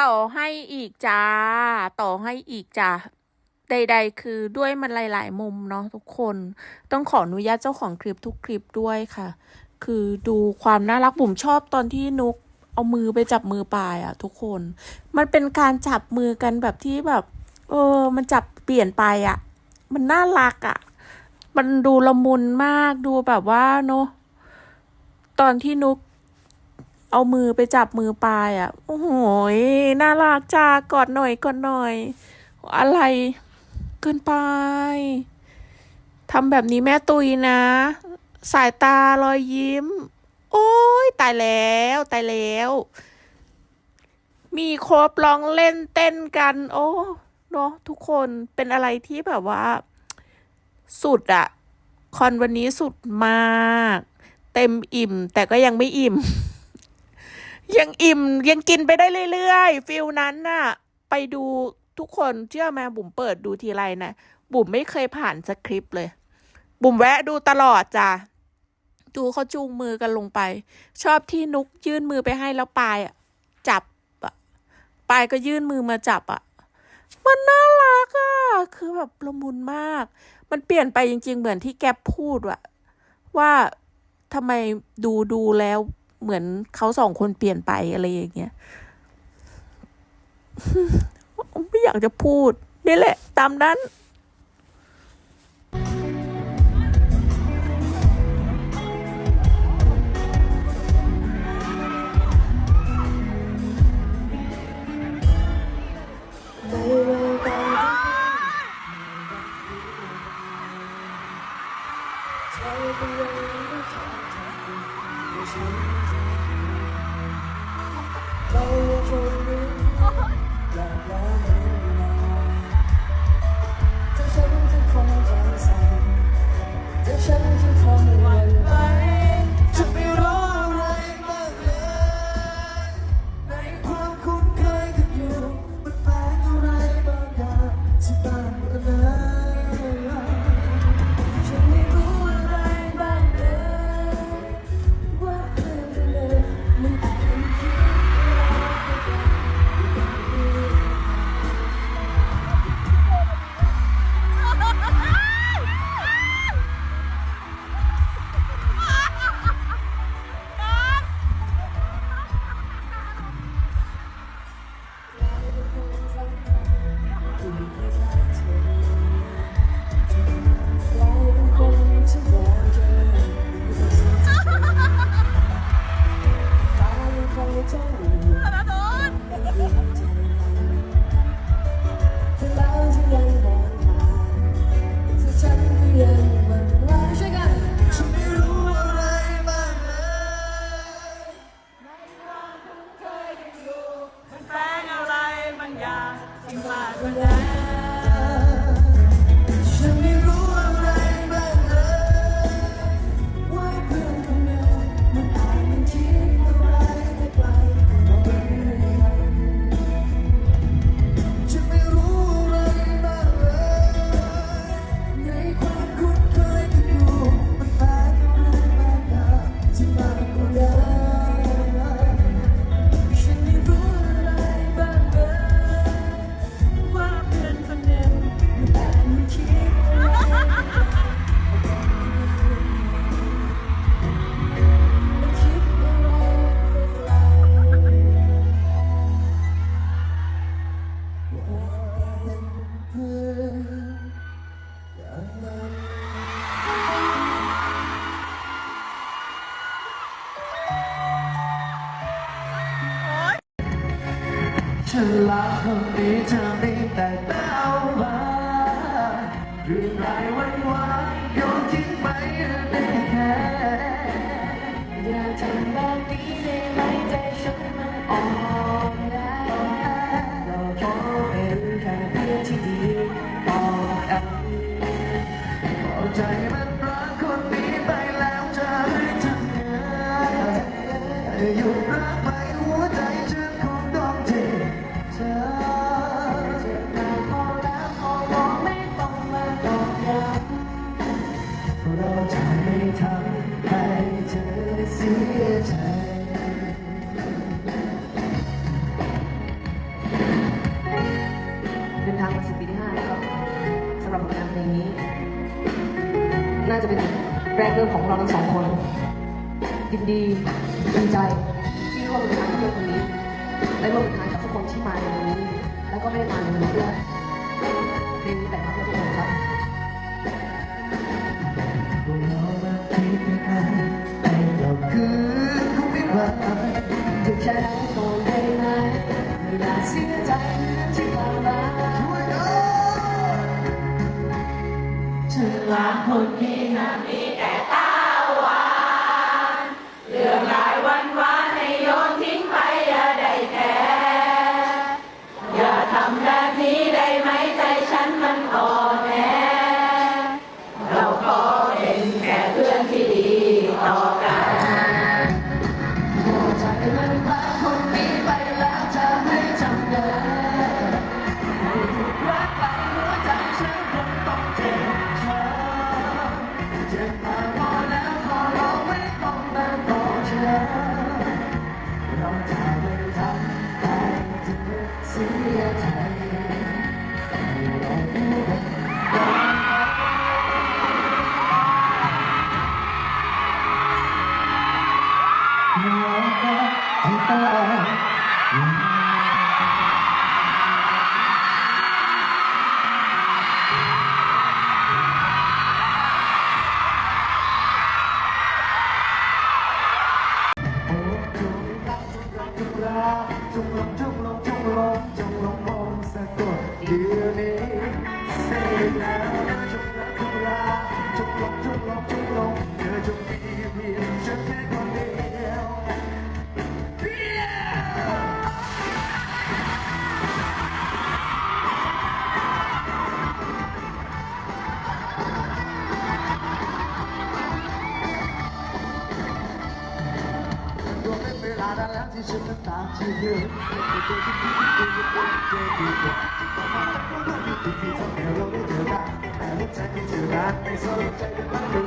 ต่อให้อีกจ้า ต่อให้อีกจ้าใด ๆ คือด้วยมันหลาย ๆ มุมเนาะทุกคน ต้องขออนุญาตเจ้าของคลิปทุกคลิปด้วยค่ะ คือดูความน่ารักบุ๋มชอบตอนที่นุกเอามือไปจับมือปายอะทุกคน มันเป็นการจับมือกันแบบที่แบบ เออ มันจับเปลี่ยนไปอะมันน่ารักอะมันดูละมุนมากดูแบบว่าเนาะตอนที่นุก เอามือไปจับมือปลายอะ่ะ โอ้โหยน่ารักจ้ากอดหน่อยกอดหน่อย อะไรเกินไปทำแบบนี้แม่ตุยนะ สายตารอยยิ้ม โอ้ยตายแล้วตายแล้ว มีครบร้องเล่นเต้นกัน โอ้เนาะทุกคนเป็นอะไรที่แบบว่า สุดอะคอนวันนี้สุดมาก เต็มอิ่ม แต่ก็ยังไม่อิ่ม ยังอิ่มยังกินไปได้เรื่อยๆฟิลนั้นน่ะ ไปดูทุกคนเชื่อไหมบุ๋มเปิดดูทีไรนะบุ๋มไม่เคยผ่านสคริปต์เลย บุ๋มแวะดูตลอดจ้ะดูเขาจูงมือกันลงไป ชอบที่นุกยื่นมือไปให้แล้วปายอะจับอะปายก็ยื่นมือมาจับอะมันน่ารักอะคือแบบละมุนมาก มันเปลี่ยนไปจริง ๆ เหมือนที่แกพูดว่ะว่าทำไมดูดูแล้ว เหมือนเขาสองคนเปลี่ยนไปอะไรอย่างเงี้ยไม่อยากจะพูด นี่แหละ ตามนั้นาจะเป็นแรงเริ่มของเราทั้งสองคนยินดีดีใจที่ร่วมงานกับเพื่อนคนนี้และร่วมงานกับทุกคนที่มาในวันนี้ แล้วก็ไม่ได้มาในวันนี้ด้วยเพลงนี้แต่มาเพื่อนครับจะแค่ตรงได้ไหมไม่าเสียใจที่ผ่านมา ละหุนนินามิแต่ 大到两斤十分大只牛，小到几斤几两几块几块，我放的牛肉一斤一斤，从不乱丢丢。哎，我再给你解答，你说你这个朋友。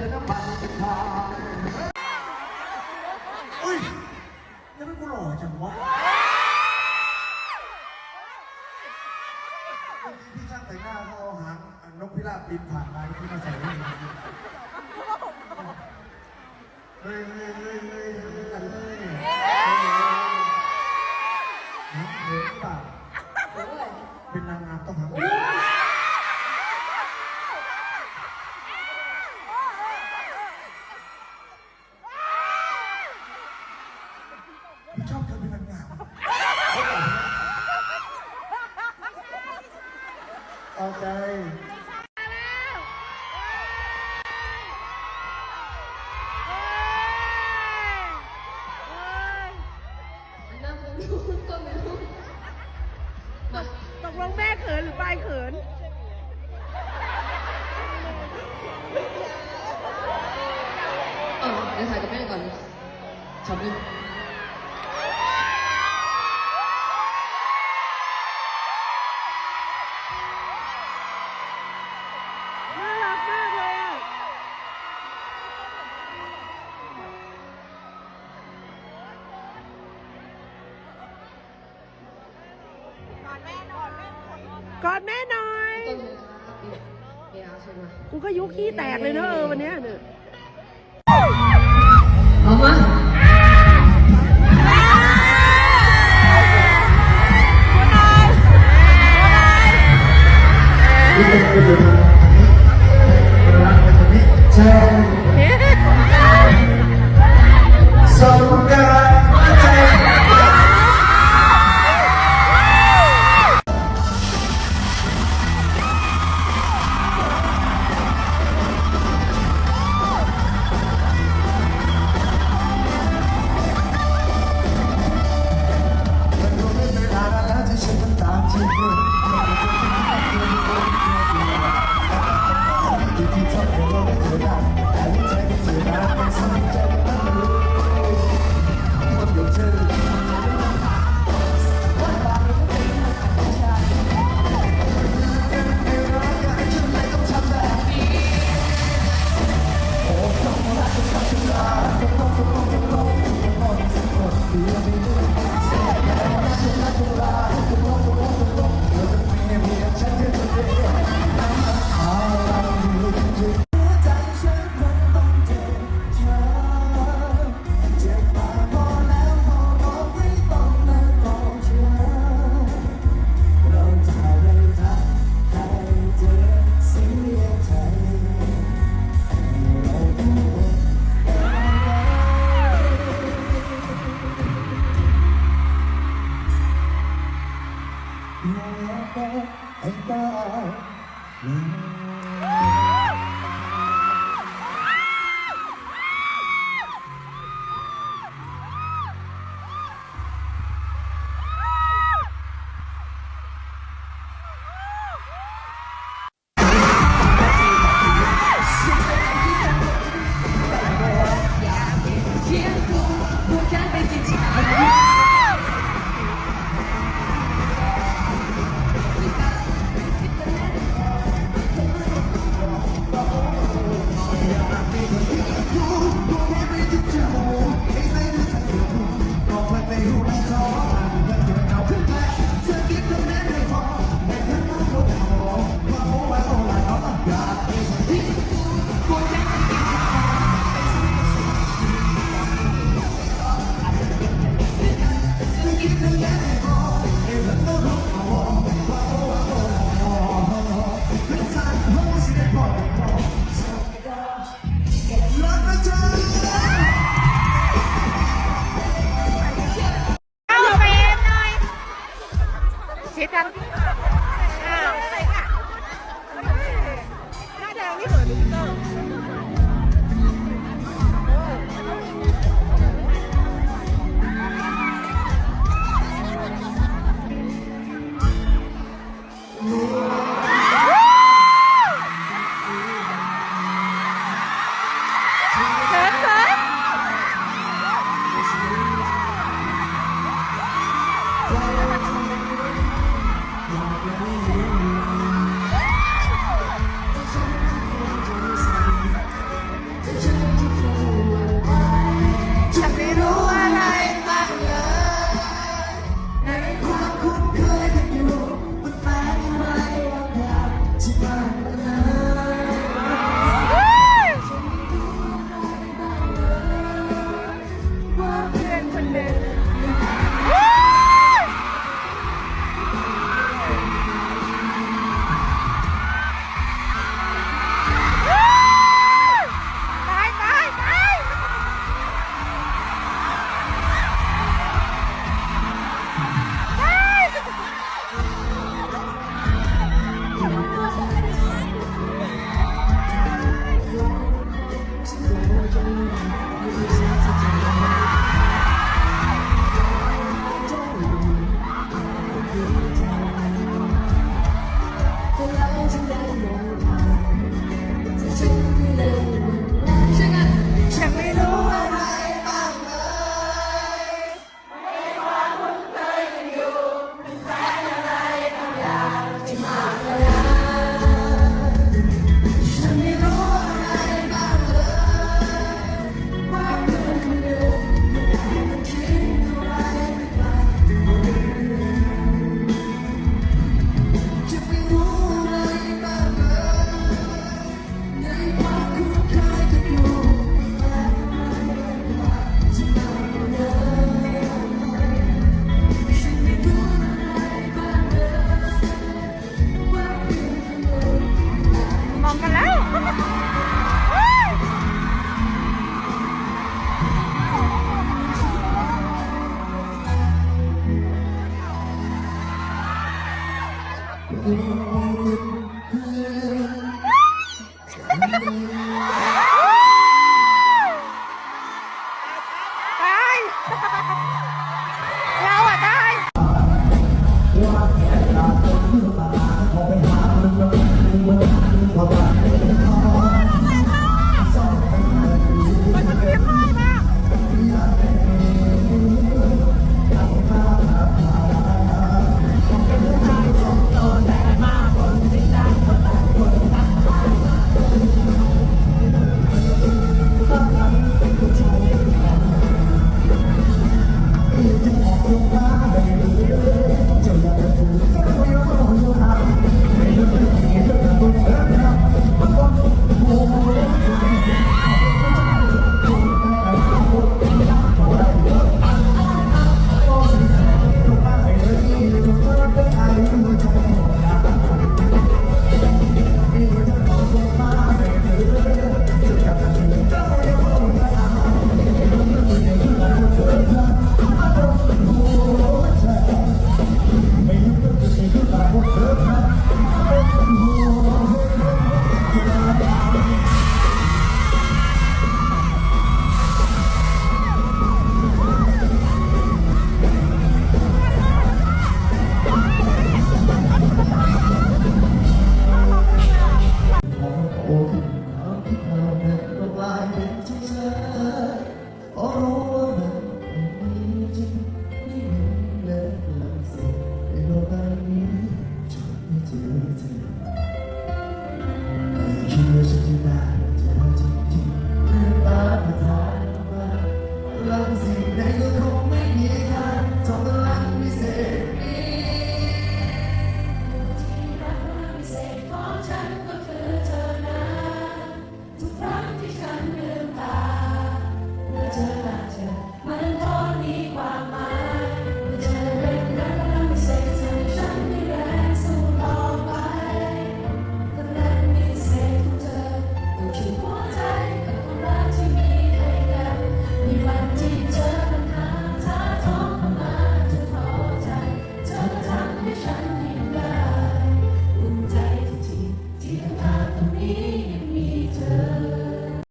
แต่งหน้าเขาเอาหางนกพิราบบินผ่านมาที่มาใส่ให้เฮ้ยเฮ้ยเฮ้ยเฮ้ยเฮ้ยเฮ้ยเฮ้ยเฮ้ยเปล่าเป็นนางงามต้องหาง Okay. กอดแม่หน่อยกูก็ยุขี้แตกเลยเนอะวันนี้เนี่ย